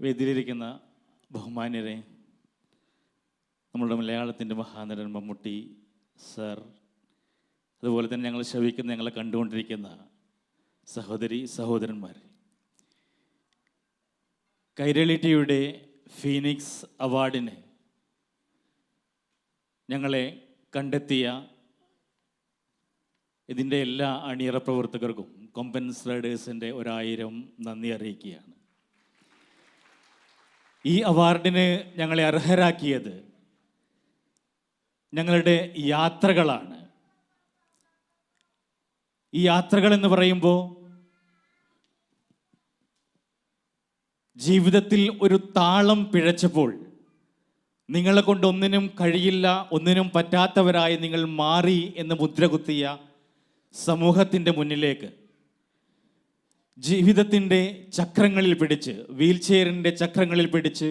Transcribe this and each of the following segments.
വേദിയിലിരിക്കുന്ന ബഹുമാന്യരെ നമ്മളുടെ മലയാളത്തിന്റെ മഹാനടൻ മമ്മൂട്ടി സർ അതുപോലെ തന്നെ ഞങ്ങൾ ശവിക്കുന്ന ഞങ്ങളെ കണ്ടുകൊണ്ടിരിക്കുന്ന സഹോദരി സഹോദരന്മാർ. കൈരളി ടിയുടെ ഫീനിക്സ് അവാർഡിന് ഞങ്ങളെ കണ്ടെത്തിയ ഇതിന്റെ എല്ലാ അണിയറ പ്രവർത്തകർക്കും കൊമ്പൻസ് റൈഡേഴ്സിന്റെ ഒരായിരം നന്ദി അറിയിക്കുകയാണ്. ഈ അവാർഡിന് ഞങ്ങളെ അർഹരാക്കിയത് ഞങ്ങളുടെ യാത്രകളാണ്. ഈ യാത്രകൾ എന്ന് പറയുമ്പോൾ ജീവിതത്തിൽ ഒരു താളം പിഴച്ചപ്പോൾ നിങ്ങളെ കൊണ്ട് ഒന്നിനും കഴിയില്ല ഒന്നിനും പറ്റാത്തവരായി നിങ്ങൾ മാറി എന്ന് മുദ്രകുത്തിയ സമൂഹത്തിന്റെ മുന്നിലേക്ക് ജീവിതത്തിന്റെ ചക്രങ്ങളിൽ പിടിച്ച് വീൽ ചെയറിന്റെ ചക്രങ്ങളിൽ പിടിച്ച്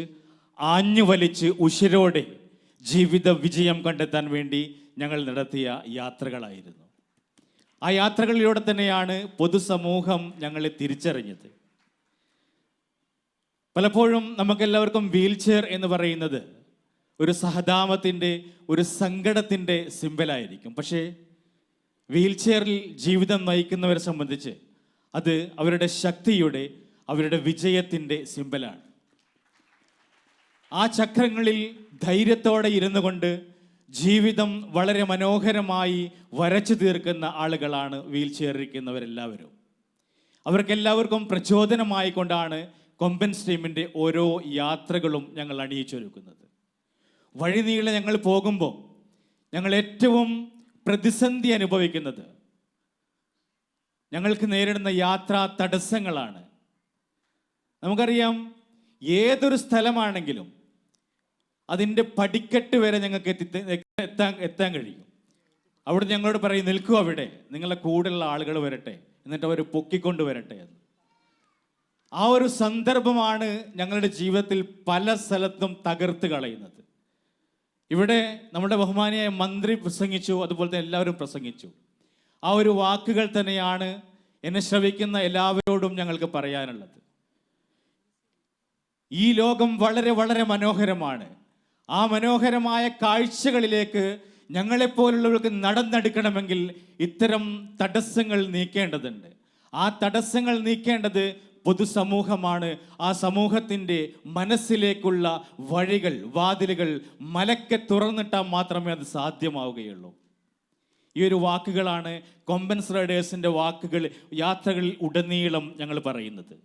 ആഞ്ഞു വലിച്ച് ഉശിരോടെ ജീവിത വിജയം കണ്ടെത്താൻ വേണ്ടി ഞങ്ങൾ നടത്തിയ യാത്രകളായിരുന്നു. ആ യാത്രകളിലൂടെ തന്നെയാണ് പൊതുസമൂഹം ഞങ്ങളെ തിരിച്ചറിഞ്ഞത്. പലപ്പോഴും നമുക്കെല്ലാവർക്കും വീൽ ചെയർ എന്ന് പറയുന്നത് ഒരു സഹതാപത്തിന്റെ ഒരു സങ്കടത്തിന്റെ സിമ്പലായിരിക്കും പക്ഷേ വീൽ ചെയറിൽ ജീവിതം നയിക്കുന്നവരെ സംബന്ധിച്ച് അത് അവരുടെ ശക്തിയുടെ അവരുടെ വിജയത്തിന്റെ സിമ്പലാണ്. ആ ചക്രങ്ങളിൽ ധൈര്യത്തോടെ ഇരുന്നു കൊണ്ട് ജീവിതം വളരെ മനോഹരമായി വരച്ചു തീർക്കുന്ന ആളുകളാണ് വീൽ ചെയറിരിക്കുന്നവരെല്ലാവരും അവർക്കെല്ലാവർക്കും പ്രചോദനമായി കൊണ്ടാണ് കൊമ്പൻ ടീമിന്റെ ഓരോ യാത്രകളും ഞങ്ങൾ അണിയിച്ചൊരുക്കുന്നത്. വഴിനീളെ ഞങ്ങൾ പോകുമ്പോൾ ഞങ്ങൾ ഏറ്റവും പ്രതിസന്ധി അനുഭവിക്കുന്നത്. ഞങ്ങൾക്ക് നേരിടുന്ന യാത്രാ തടസ്സങ്ങളാണ്. നമുക്കറിയാം ഏതൊരു സ്ഥലമാണെങ്കിലും അതിന്റെ പടിക്കെട്ട് വരെ ഞങ്ങൾക്ക് എത്തി എത്താൻ എത്താൻ കഴിയും. അവിടെ ഞങ്ങളോട് പറയും നിൽക്കൂ അവിടെ. നിങ്ങളുടെ കൂടെയുള്ള ആളുകൾ വരട്ടെ. എന്നിട്ട് അവർ പൊക്കിക്കൊണ്ട് വരട്ടെ. എന്ന്. ആ ഒരു സന്ദർഭമാണ് ഞങ്ങളുടെ ജീവിതത്തിൽ പല സ്ഥലത്തും തകർത്ത് കളയുന്നത്. ഇവിടെ നമ്മുടെ ബഹുമാനിയായ മന്ത്രി പ്രസംഗിച്ചു അതുപോലെ തന്നെ എല്ലാവരും പ്രസംഗിച്ചു. ആ ഒരു വാക്കുകൾ തന്നെയാണ് എന്നെ ശ്രവിക്കുന്ന എല്ലാവരോടും ഞങ്ങൾക്ക് പറയാനുള്ളത്. ഈ ലോകം വളരെ വളരെ മനോഹരമാണ്. ആ മനോഹരമായ കാഴ്ചകളിലേക്ക് ഞങ്ങളെപ്പോലുള്ളവർക്ക് നടന്നെടുക്കണമെങ്കിൽ ഇത്തരം തടസ്സങ്ങൾ നീക്കേണ്ടതുണ്ട്. ആ തടസ്സങ്ങൾ നീക്കേണ്ടത് പൊതുസമൂഹമാണ്. ആ സമൂഹത്തിന്റെ മനസ്സിലേക്കുള്ള വഴികൾ വാതിലുകൾ മലക്കെ തുറന്നിട്ടാൽ മാത്രമേ അത് സാധ്യമാവുകയുള്ളൂ. ഈ ഒരു വാക്കുകളാണ് കൊമ്പൻസ് റൈഡേഴ്സിന്റെ വാക്കുകൾ യാത്രകളിൽ ഉടനീളം ഞങ്ങൾ പറയുന്നത്.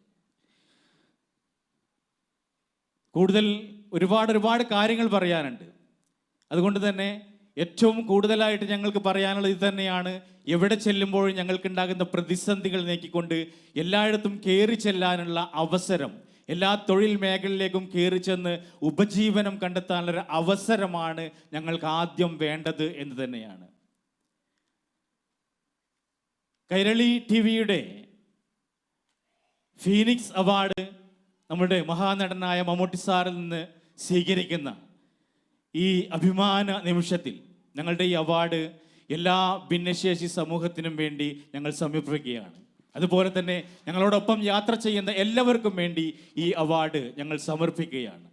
കൂടുതൽ ഒരുപാട് ഒരുപാട് കാര്യങ്ങൾ പറയാനുണ്ട്. അതുകൊണ്ട് തന്നെ ഏറ്റവും കൂടുതലായിട്ട് ഞങ്ങൾക്ക് പറയാനുള്ളത് ഇത് തന്നെയാണ്. എവിടെ ചെല്ലുമ്പോഴും ഞങ്ങൾക്കുണ്ടാകുന്ന പ്രതിസന്ധികൾ നീക്കിക്കൊണ്ട് എല്ലായിടത്തും കയറി ചെല്ലാനുള്ള അവസരം എല്ലാ തൊഴിൽ മേഖലയിലേക്കും കയറി ചെന്ന് ഉപജീവനം കണ്ടെത്താനുള്ളൊരു അവസരമാണ് ഞങ്ങൾക്ക് ആദ്യം വേണ്ടത് എന്ന് തന്നെയാണ്. കൈരളി ടി വിയുടെ ഫീനിക്സ് അവാർഡ് നമ്മുടെ മഹാനടനായ മമ്മൂട്ടി സാറിൽ നിന്ന് സ്വീകരിക്കുന്ന ഈ അഭിമാന നിമിഷത്തിൽ ഞങ്ങളുടെ ഈ അവാർഡ് എല്ലാ ഭിന്നശേഷി സമൂഹത്തിനും വേണ്ടി ഞങ്ങൾ സമർപ്പിക്കുകയാണ് അതുപോലെ തന്നെ ഞങ്ങളോടൊപ്പം യാത്ര ചെയ്യുന്ന എല്ലാവർക്കും വേണ്ടി ഈ അവാർഡ് ഞങ്ങൾ സമർപ്പിക്കുകയാണ്.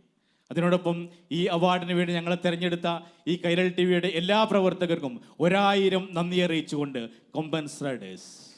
അതിനോടൊപ്പം ഈ അവാർഡിന് വേണ്ടി ഞങ്ങളെ തിരഞ്ഞെടുത്ത ഈ കൈരൾ ടി വിയുടെ എല്ലാ പ്രവർത്തകർക്കും ഒരായിരം നന്ദി അറിയിച്ചുകൊണ്ട് കൊമ്പൻസ് റൈഡേഴ്സ്